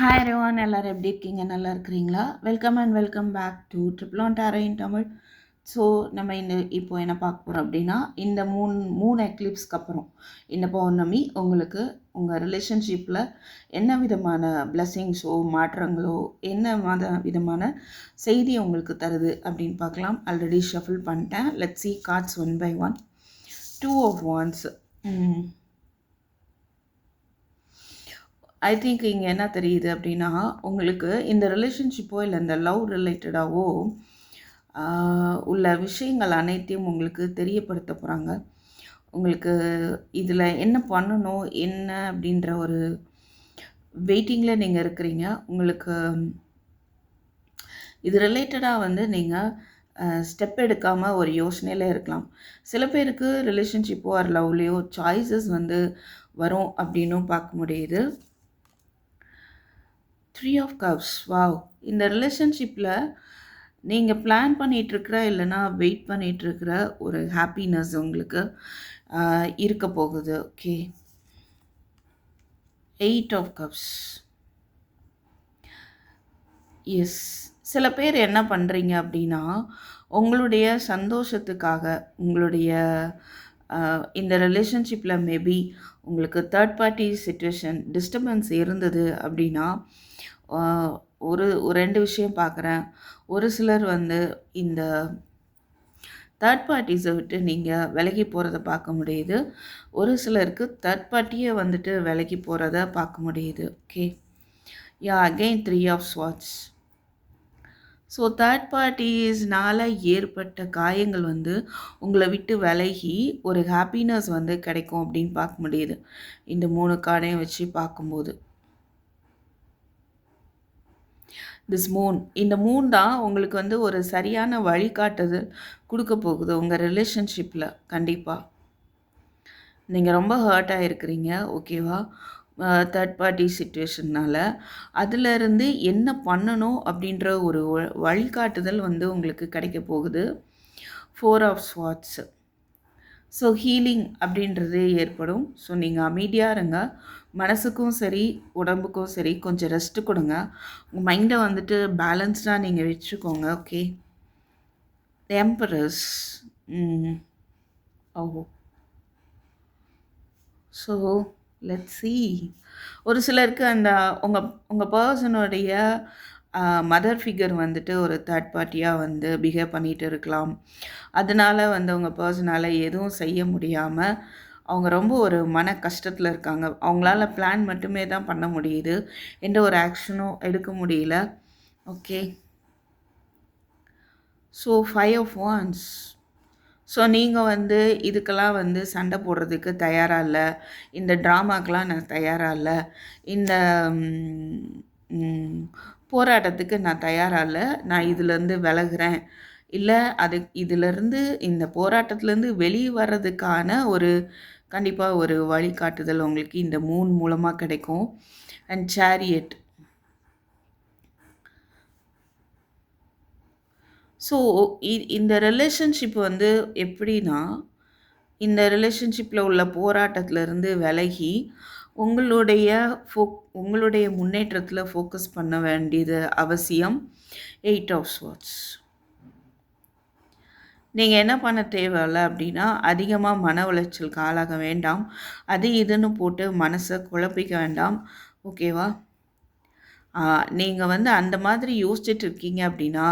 Hi Rayban எல்லோரும் எப்படி இருக்கீங்க? நல்லா இருக்கிறீங்களா? Welcome and welcome back to triple one tarot in Tamil so நம்ம இந்த இப்போ என்ன பார்க்க போகிறோம் அப்படின்னா இந்த மூணு மூணு எக்லிப்ஸ்க்கு அப்புறம் இந்த பௌர்ணமி உங்களுக்கு உங்கள் ரிலேஷன்ஷிப்பில் என்ன விதமான பிளெஸ்ஸிங்ஸோ மாற்றங்களோ என்ன மத விதமான செய்தி உங்களுக்கு தருது அப்படின்னு பார்க்கலாம். ஆல்ரெடி ஷஃபிள் பண்ணிட்டேன். Let see cards one by one two of wands I think இங்கே என்ன தெரியுது அப்படின்னா உங்களுக்கு இந்த ரிலேஷன்ஷிப்போ இல்லை இந்த லவ் ரிலேட்டடாவோ உள்ள விஷயங்கள் அனைத்தையும் உங்களுக்கு தெரியப்படுத்த போகிறாங்க உங்களுக்கு இதில் என்ன பண்ணணும் என்ன அப்படின்ற ஒரு வெயிட்டிங்கில் நீங்கள் இருக்கிறீங்க. உங்களுக்கு இது ரிலேட்டடாக வந்து நீங்கள் ஸ்டெப் எடுக்காமல் ஒரு யோசனையில் இருக்கலாம். சில பேருக்கு ரிலேஷன்ஷிப்போ ஆர் லவ்லேயோ சாய்ஸஸ் வந்து வரும் அப்படின்னும் பார்க்க முடியுது. த்ரீ ஆஃப் கப்ஸ் வாவ் இந்த ரிலேஷன்ஷிப்பில் நீங்கள் பிளான் பண்ணிகிட்ருக்கிற இல்லைனா வெயிட் பண்ணிகிட்ருக்கிற ஒரு ஹாப்பினஸ் உங்களுக்கு இருக்க போகுது. Okay eight of cups yes சில பேர் என்ன பண்ணுறீங்க அப்படின்னா உங்களுடைய சந்தோஷத்துக்காக உங்களுடைய இந்த ரிலேஷன்ஷிப்பில் மேபி உங்களுக்கு தேர்ட் பார்ட்டி சுச்சுவேஷன் டிஸ்டர்பன்ஸ் இருந்தது அப்படின்னா ஒரு ஒரு ரெண்டு விஷயம் பார்க்குறேன் ஒரு சிலர் வந்து இந்த தேர்ட் பார்ட்டிஸை விட்டு நீங்கள் விலகி போகிறத பார்க்க முடியுது. ஒரு சிலருக்கு தேர்ட் பார்ட்டியே வந்துட்டு விலகி போகிறத பார்க்க முடியுது. Okay yeah again three of swords so third பார்ட்டிஸ்னால் ஏற்பட்ட காயங்கள் வந்து உங்களை விட்டு விலகி ஒரு ஹாப்பினஸ் வந்து கிடைக்கும் அப்படின்னு பார்க்க முடியுது. இந்த மூணு கார்டையும் வச்சு பார்க்கும்போது. திஸ் மூன் இந்த மூன் தான் உங்களுக்கு வந்து ஒரு சரியான வழிகாட்டுதல் கொடுக்க போகுது உங்கள் ரிலேஷன்ஷிப்பில் கண்டிப்பாக நீங்கள் ரொம்ப ஹர்ட் ஆகிருக்கிறீங்க ஓகேவா தேர்ட் பார்ட்டி சுச்சுவேஷன்னால் அதிலிருந்து என்ன பண்ணணும் அப்படின்ற ஒரு வழிகாட்டுதல் வந்து உங்களுக்கு கிடைக்க போகுது. Four of swords so healing அப்படின்றது ஏற்படும். ஸோ நீங்கள் அமைதியாக இருங்க. மனசுக்கும் சரி உடம்புக்கும் சரி கொஞ்சம் ரெஸ்ட்டு கொடுங்க. உங்கள் மைண்டை வந்துட்டு பேலன்ஸ்டாக நீங்கள் வச்சுக்கோங்க okay temperance. So let see ஒரு சிலருக்கு அந்த உங்கள் உங்கள் பர்சனுடைய மதர் ஃபிகர் வந்துட்டு ஒரு தேர்ட் பார்ட்டியாக வந்து பிஹேவ் பண்ணிகிட்டு இருக்கலாம். அதனால் வந்து அவங்க பர்சனால் எதுவும் செய்ய முடியாமல் அவங்க ரொம்ப ஒரு மன கஷ்டத்தில் இருக்காங்க. அவங்களால பிளான் மட்டுமே தான் பண்ண முடியுது. எந்த ஒரு ஆக்ஷனும் எடுக்க முடியல. Okay so five of wands so நீங்கள் வந்து இதுக்கெல்லாம் வந்து சண்டை போடுறதுக்கு தயாராக இல்லை. இந்த ட்ராமாக்கெலாம் நான் தயாராக இல்லை. இந்த போராட்டத்துக்கு நான் தயாராக இல்லை நான் இதிலேருந்து விலகிறேன். இல்லை அது இதிலேருந்து இந்த போராட்டத்துலேருந்து வெளியே வர்றதுக்கான ஒரு கண்டிப்பாக ஒரு வழிகாட்டுதல் உங்களுக்கு இந்த மூன் மூலமாக கிடைக்கும். அண்ட் சேரியட் ஸோ இந்த ரிலேஷன்ஷிப் வந்து எப்படின்னா இந்த ரிலேஷன்ஷிப்பில் உள்ள போராட்டத்திலேருந்து விலகி உங்களுடைய ஃபோ உங்களுடைய முன்னேற்றத்தில் ஃபோக்கஸ் பண்ண வேண்டியது அவசியம். எயிட் ஆஃப் ஸ்வாட்ஸ் நீங்கள் என்ன பண்ண தேவையில்ல அப்படின்னா அதிகமாக மன உளைச்சலுக்கு ஆளாக வேண்டாம். அது இதுன்னு போட்டு மனசை குழப்பிக்க வேண்டாம். ஓகேவா நீங்கள் வந்து அந்த மாதிரி யோசிச்சுட்டு இருக்கீங்க அப்படின்னா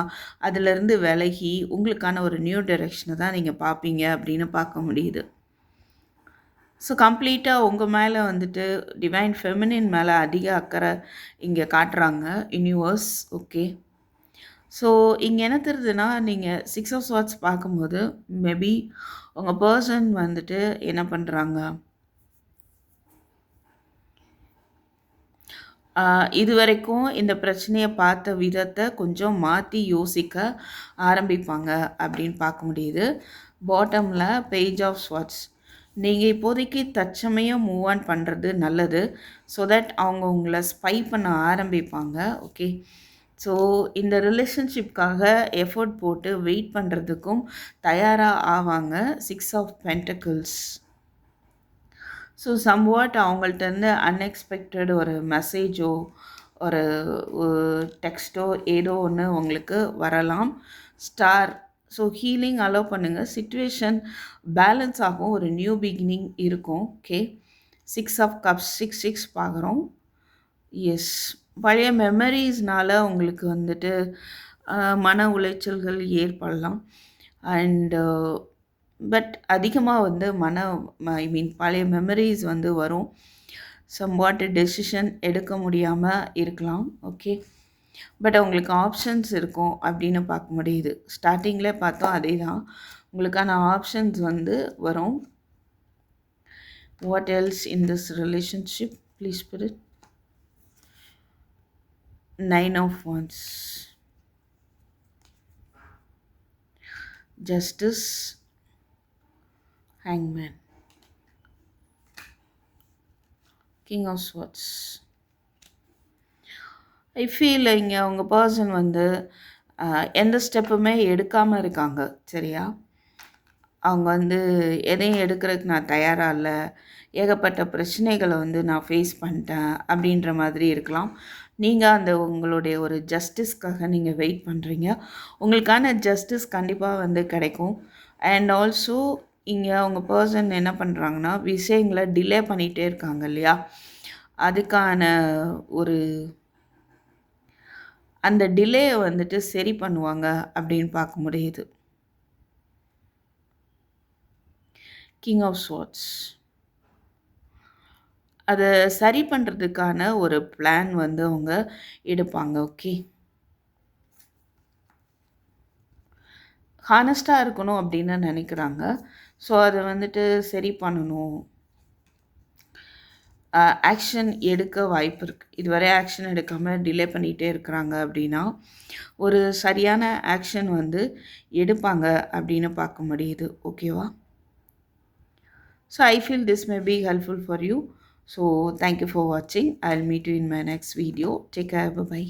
அதிலிருந்து விலகி உங்களுக்கான ஒரு நியூ டைரெக்ஷனை தான் நீங்கள் பார்ப்பீங்க அப்படின்னு பார்க்க முடியுது. ஸோ கம்ப்ளீட்டாக உங்கள் மேலே வந்துட்டு டிவைன் ஃபெமினின் மேலே அதிக அக்கறை இங்கே காட்டுறாங்க. யூனிவர்ஸ் ஓகே ஸோ இங்கே என்ன தெரியுதுன்னா நீங்கள் சிக்ஸ் ஆஃப் ஸ்வாட்ஸ் பார்க்கும்போது மேபி உங்கள் பர்சன் வந்துட்டு என்ன பண்ணுறாங்க இது வரைக்கும் இந்த பிரச்சனையை பார்த்த விதத்தை கொஞ்சம் மாற்றி யோசிக்க ஆரம்பிப்பாங்க அப்படின்னு பார்க்க முடியுது. பாட்டமில் பேஜ் ஆஃப் ஸ்வாட்ஸ் நீங்கள் இப்போதைக்கு தற்சமயம் மூவ் ஆன் பண்ணுறது நல்லது. ஸோ தட் அவங்க உங்களை ஸ்பை பண்ண ஆரம்பிப்பாங்க. ஓகே ஸோ இந்த ரிலேஷன்ஷிப்காக எஃபோர்ட் போட்டு வெயிட் பண்ணுறதுக்கும் தயாராக ஆவாங்க six of pentacles so somewhat அவங்கள்ட்ட இருந்து அன்எக்ஸ்பெக்டட் ஒரு மெசேஜோ ஒரு டெக்ஸ்ட்டோ ஏதோ ஒன்று உங்களுக்கு வரலாம். ஸ்டார் ஸோ ஹீலிங் அலோவ் பண்ணுங்கள் சுச்சுவேஷன் பேலன்ஸ் ஆகும். ஒரு நியூ பிகினிங் இருக்கும். Okay six of cups six six பார்க்குறோம். எஸ் பழைய மெமரிஸ்னால உங்களுக்கு வந்துட்டு மன உளைச்சல்கள் ஏற்படலாம். அண்டு பட் அதிகமாக வந்து மன ஐ மீன் பழைய மெமரிஸ் வந்து வரும். சம்வாட் டெசிஷன் எடுக்க முடியாமல் இருக்கலாம். ஓகே பட் உங்களுக்கு ஆப்ஷன்ஸ் இருக்கும் அப்படின்னு பார்க்க முடியுது. ஸ்டார்டிங்கில் பார்த்தோம் அதே தான் உங்களுக்கான ஆப்ஷன்ஸ் வந்து வரும். What else in this relationship please bread nine of wands justice ஹேங்மேன் king of swords I feel இங்கே அவங்க பர்சன் வந்து எந்த ஸ்டெப்புமே எடுக்காமல் இருக்காங்க சரியா? அவங்க வந்து எதையும் எடுக்கிறதுக்கு நான் தயாராக இல்லை. ஏகப்பட்ட பிரச்சனைகளை வந்து நான் ஃபேஸ் பண்ணிட்டேன் அப்படின்ற மாதிரி இருக்கலாம். நீங்கள் அந்த உங்களுடைய ஒரு ஜஸ்டிஸ்க்காக நீங்கள் வெயிட் பண்ணுறீங்க உங்களுக்கான ஜஸ்டிஸ் கண்டிப்பாக வந்து கிடைக்கும். அண்ட் ஆல்சோ இங்கே அவங்க பர்சன் என்ன பண்ணுறாங்கன்னா விஷயங்களை டிலே பண்ணிகிட்டே இருக்காங்க இல்லையா? அதுக்கான ஒரு அந்த டிலேயை வந்துட்டு சரி பண்ணுவாங்க அப்படின்னு பார்க்க முடியுது. கிங் ஆஃப் ஸ்வாட்ஸ் அதை சரி பண்ணுறதுக்கான ஒரு பிளான் வந்து அவங்க எடுப்பாங்க ஓகே ஹானஸ்ட்டாக இருக்கணும் அப்படின்னு நினைக்கிறாங்க. ஸோ அதை வந்துட்டு சரி பண்ணணும். ஆக்ஷன் எடுக்க வாய்ப்பு இருக்குது இதுவரை ஆக்ஷன் எடுக்காமல் டிலே பண்ணிகிட்டே இருக்கிறாங்க அப்படின்னா ஒரு சரியான ஆக்ஷன் வந்து எடுப்பாங்க அப்படின்னு பார்க்க முடியுது. ஓகேவா so I feel this may be helpful for you so thank you for வாட்சிங் I will meet you in my next video take care bye.